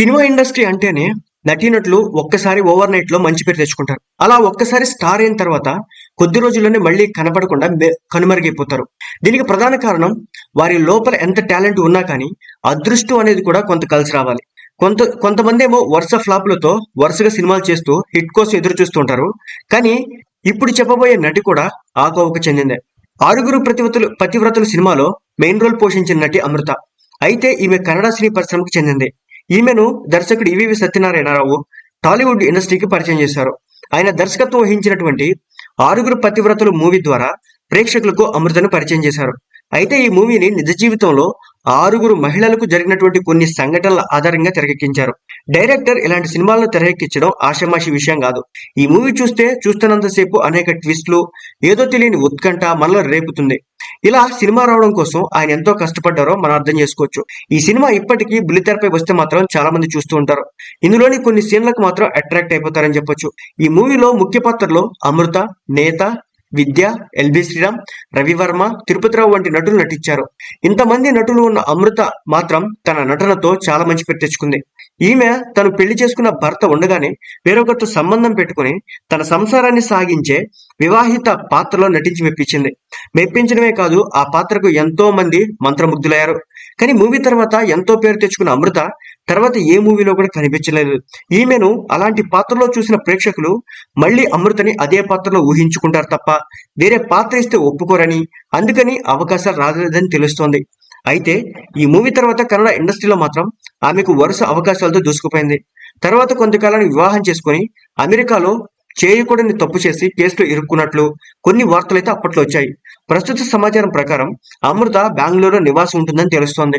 Cinema industry అంటేనే నటీనటులు ఒక్కసారి ఓవర్ నైట్లో మంచి పేరు తెచ్చుకుంటారు. అలా ఒక్కసారి స్టార్ అయిన తర్వాత కొద్ది రోజుల్లోనే మళ్ళీ కనపడకుండా కనుమరుగైపోతారు. దీనికి ప్రధాన కారణం వారి లోపల ఎంత టాలెంట్ ఉన్నా కానీ అదృష్టం అనేది కూడా కొంత కలిసి రావాలి. కొంత కొంతమంది ఏమో వరుస ఫ్లాప్లతో వరుసగా సినిమాలు చేస్తూ హిట్ కోసం ఎదురు చూస్తుంటారు కానీ ఇప్పుడు చెప్పబోయే నటి కూడా ఆకోవకు చెందిందే. ఆరుగురు ప్రతివతులు పతివ్రతలు సినిమాలో మెయిన్ రోల్ పోషించిన నటి అమృత. అయితే ఈమె కన్నడ సినీ పరిశ్రమకు చెందింది. ఈమెను దర్శకుడు ఈవీవి సత్యనారాయణరావు టాలీవుడ్ ఇండస్ట్రీకి పరిచయం చేశారు. ఆయన దర్శకత్వం వహించినటువంటి ఆరుగురు పతివ్రతలు మూవీ ద్వారా ప్రేక్షకులకు అమృతను పరిచయం చేశారు. అయితే ఈ మూవీని నిజ జీవితంలో ఆరుగురు మహిళలకు జరిగినటువంటి కొన్ని సంఘటనల ఆధారంగా తెరకెక్కించారు. డైరెక్టర్ ఇలాంటి సినిమాలను తెరకెక్కించడం ఆషమాషి విషయం కాదు. ఈ మూవీ చూస్తే చూస్తున్నంతసేపు అనేక ట్విస్ట్లు ఏదో తెలియని ఉత్కంఠ మనలో రేపుతుంది. ఇలా సినిమా రావడం కోసం ఆయన ఎంతో కష్టపడ్డారో మనం అర్థం చేసుకోవచ్చు. ఈ సినిమా ఇప్పటికీ బుల్లితెరపై వస్తే మాత్రం చాలా మంది చూస్తూ ఉంటారు. ఇందులోని కొన్ని సీన్లకు మాత్రం అట్రాక్ట్ అయిపోతారని చెప్పొచ్చు. ఈ మూవీలో ముఖ్య పాత్రలో అమృత నేత విద్య ఎల్బి శ్రీరామ్ రవివర్మ తిరుపతిరావు వంటి నటులు నటించారు. ఇంతమంది నటులు ఉన్న అమృత మాత్రం తన నటనతో చాలా మంచి పేరు తెచ్చుకుంది. ఈమె తను పెళ్ళి చేసుకున్న భర్త ఉండగానే వేరొకరితో సంబంధం పెట్టుకుని తన సంసారాన్ని సాగించే వివాహిత పాత్రలో నటించి మెప్పించింది. మెప్పించడమే కాదు ఆ పాత్రకు ఎంతో మంది మంత్రముగ్ధులయ్యారు. కానీ మూవీ తర్వాత ఎంతో పేరు తెచ్చుకున్న అమృత తర్వాత ఏ మూవీలో కూడా కనిపించలేదు. ఈమెను అలాంటి పాత్రలో చూసిన ప్రేక్షకులు మళ్ళీ అమృతని అదే పాత్రలో ఊహించుకుంటారు తప్ప వేరే పాత్ర ఇస్తే ఒప్పుకోరని అందుకని అవకాశాలు రాలేదని తెలుస్తోంది. అయితే ఈ మూవీ తర్వాత కన్నడ ఇండస్ట్రీలో మాత్రం ఆమెకు వరుస అవకాశాలతో దూసుకుపోయింది. తర్వాత కొంతకాలానికి వివాహం చేసుకుని అమెరికాలో చేయకూడని తప్పు చేసి కేసులో ఇరుక్కున్నట్లు కొన్ని వార్తలైతే అప్పట్లో వచ్చాయి. ప్రస్తుత సమాచారం ప్రకారం అమృత బెంగళూరులో నివాసం ఉంటుందని తెలుస్తోంది.